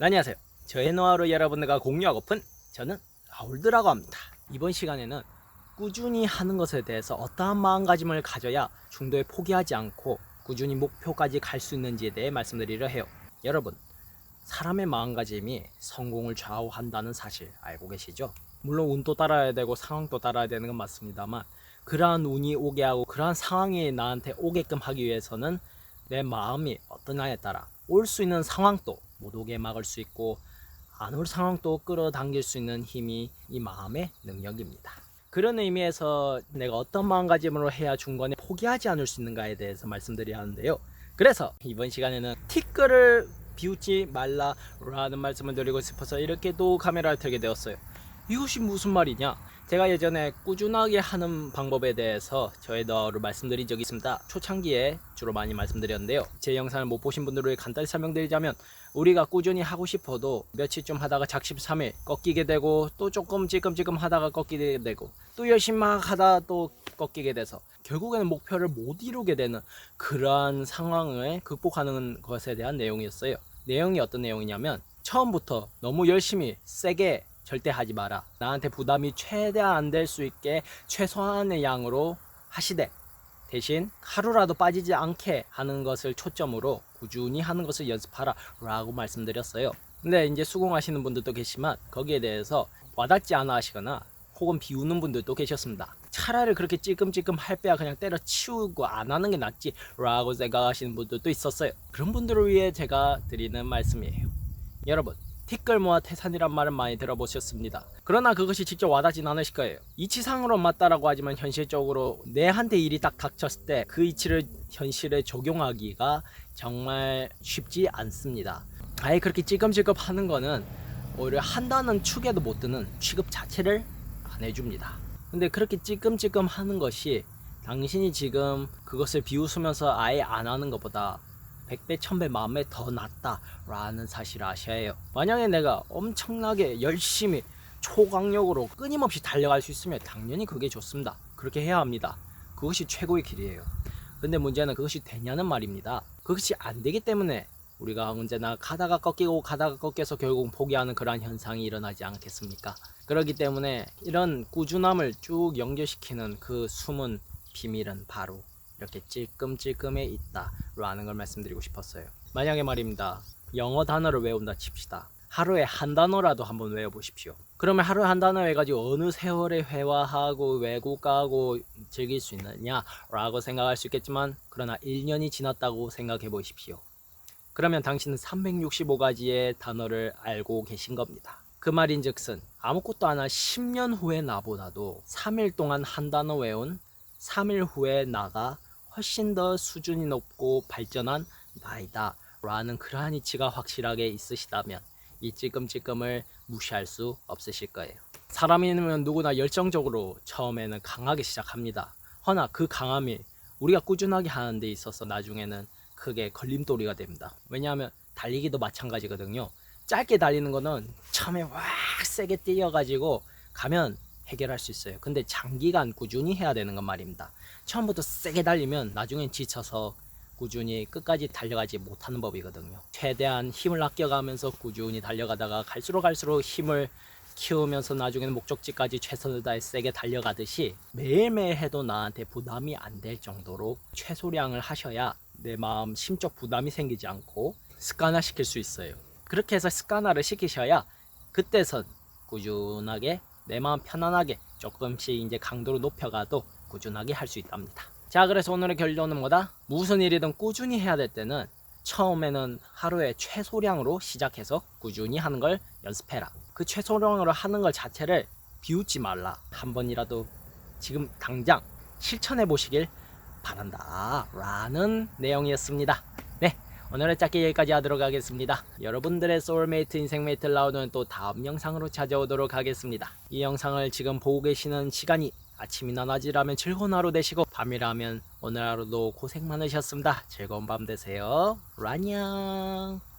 안녕하세요. 저의 노하우로 여러분들과 공유하고픈 저는 라울드라고 합니다. 이번 시간에는 꾸준히 하는 것에 대해서 어떠한 마음가짐을 가져야 중도에 포기하지 않고 꾸준히 목표까지 갈 수 있는지에 대해 말씀드리려 해요. 여러분, 사람의 마음가짐이 성공을 좌우한다는 사실 알고 계시죠? 물론 운도 따라야 되고 상황도 따라야 되는 건 맞습니다만 그러한 운이 오게 하고 그러한 상황이 나한테 오게끔 하기 위해서는 내 마음이 어떠냐에 따라 올 수 있는 상황도 못 오게 막을 수 있고 안 올 상황도 끌어당길 수 있는 힘이 이 마음의 능력입니다. 그런 의미에서 내가 어떤 마음가짐으로 해야 중간에 포기하지 않을 수 있는가에 대해서 말씀드려야 하는데요. 그래서 이번 시간에는 티끌을 비웃지 말라라는 말씀을 드리고 싶어서 이렇게 또 카메라를 틀게 되었어요. 이것이 무슨 말이냐? 제가 예전에 꾸준하게 하는 방법에 대해서 저의 너를 말씀드린 적이 있습니다. 초창기에 주로 많이 말씀드렸는데요. 제 영상을 못 보신 분들을 간단히 설명드리자면 우리가 꾸준히 하고 싶어도 며칠 좀 하다가 작심 삼일 꺾이게 되고 또 조금 찌끔찌끔 하다가 꺾이게 되고 또 열심히 막 하다 또 꺾이게 돼서 결국에는 목표를 못 이루게 되는 그러한 상황을 극복하는 것에 대한 내용이었어요. 내용이 어떤 내용이냐면 처음부터 너무 열심히 세게 절대 하지 마라. 나한테 부담이 최대한 안 될 수 있게 최소한의 양으로 하시되 대신 하루라도 빠지지 않게 하는 것을 초점으로 꾸준히 하는 것을 연습하라 라고 말씀드렸어요. 근데 이제 수긍하시는 분들도 계시지만 거기에 대해서 와닿지 않아 하시거나 혹은 비우는 분들도 계셨습니다. 차라리 그렇게 찔끔찔끔 할 빼야 그냥 때려치우고 안 하는 게 낫지 라고 생각하시는 분들도 있었어요. 그런 분들을 위해 제가 드리는 말씀이에요. 여러분 티끌모아 태산이란 말은 많이 들어보셨습니다. 그러나 그것이 직접 와닿진 않으실 거예요. 이치상으로 맞다라고 하지만 현실적으로 내한테 일이 딱 닥쳤을 때 그 이치를 현실에 적용하기가 정말 쉽지 않습니다. 아예 그렇게 찔끔찔끔 하는 거는 오히려 한다는 축에도 못 드는 취급 자체를 안 해줍니다. 근데 그렇게 찔끔찔끔 하는 것이 당신이 지금 그것을 비웃으면서 아예 안 하는 것보다 100배, 1000배, 만배 더 낫다라는 사실을 아셔야 해요. 만약에 내가 엄청나게 열심히 초강력으로 끊임없이 달려갈 수 있으면 당연히 그게 좋습니다. 그렇게 해야 합니다. 그것이 최고의 길이에요. 근데 문제는 그것이 되냐는 말입니다. 그것이 안 되기 때문에 우리가 언제나 가다가 꺾이고 가다가 꺾여서 결국 포기하는 그러한 현상이 일어나지 않겠습니까? 그렇기 때문에 이런 꾸준함을 쭉 연결시키는 그 숨은 비밀은 바로 이렇게 찔끔찔끔에 있다 라는 걸 말씀드리고 싶었어요. 만약에 말입니다. 영어 단어를 외운다 칩시다. 하루에 한 단어라도 한번 외워보십시오. 그러면 하루에 한 단어 해가지고 어느 세월에 회화하고 외국가하고 즐길 수 있느냐 라고 생각할 수 있겠지만 그러나 1년이 지났다고 생각해 보십시오. 그러면 당신은 365가지의 단어를 알고 계신 겁니다. 그 말인 즉슨 아무것도 안 한 10년 후의 나보다도 3일 동안 한 단어 외운 3일 후에 나가 훨씬 더 수준이 높고 발전한 나이다 라는 그러한 이치가 확실하게 있으시다면 이 찔끔찔끔을 무시할 수 없으실 거예요. 사람이면 누구나 열정적으로 처음에는 강하게 시작합니다. 허나 그 강함이 우리가 꾸준하게 하는 데 있어서 나중에는 크게 걸림돌이가 됩니다. 왜냐하면 달리기도 마찬가지거든요. 짧게 달리는 거는 처음에 와 세게 뛰어가지고 가면 해결할 수 있어요. 근데 장기간 꾸준히 해야 되는 건 말입니다. 처음부터 세게 달리면 나중엔 지쳐서 꾸준히 끝까지 달려가지 못하는 법이거든요. 최대한 힘을 아껴가면서 꾸준히 달려가다가 갈수록 갈수록 힘을 키우면서 나중에는 목적지까지 최선을 다해 세게 달려가듯이 매일매일 해도 나한테 부담이 안 될 정도로 최소량을 하셔야 내 마음 심적 부담이 생기지 않고 습관화 시킬 수 있어요. 그렇게 해서 습관화를 시키셔야 그때선 꾸준하게 내 마음 편안하게 조금씩 이제 강도를 높여가도 꾸준하게 할 수 있답니다. 자, 그래서 오늘의 결론은 뭐다? 무슨 일이든 꾸준히 해야 될 때는 처음에는 하루에 최소량으로 시작해서 꾸준히 하는 걸 연습해라. 그 최소량으로 하는 걸 자체를 비웃지 말라. 한 번이라도 지금 당장 실천해 보시길 바란다. 라는 내용이었습니다. 네. 오늘은 짧게 여기까지 하도록 하겠습니다. 여러분들의 소울메이트 인생메이트 라우드는 또 다음 영상으로 찾아오도록 하겠습니다. 이 영상을 지금 보고 계시는 시간이 아침이나 낮이라면 즐거운 하루 되시고 밤이라면 오늘 하루도 고생 많으셨습니다. 즐거운 밤 되세요. 안녕.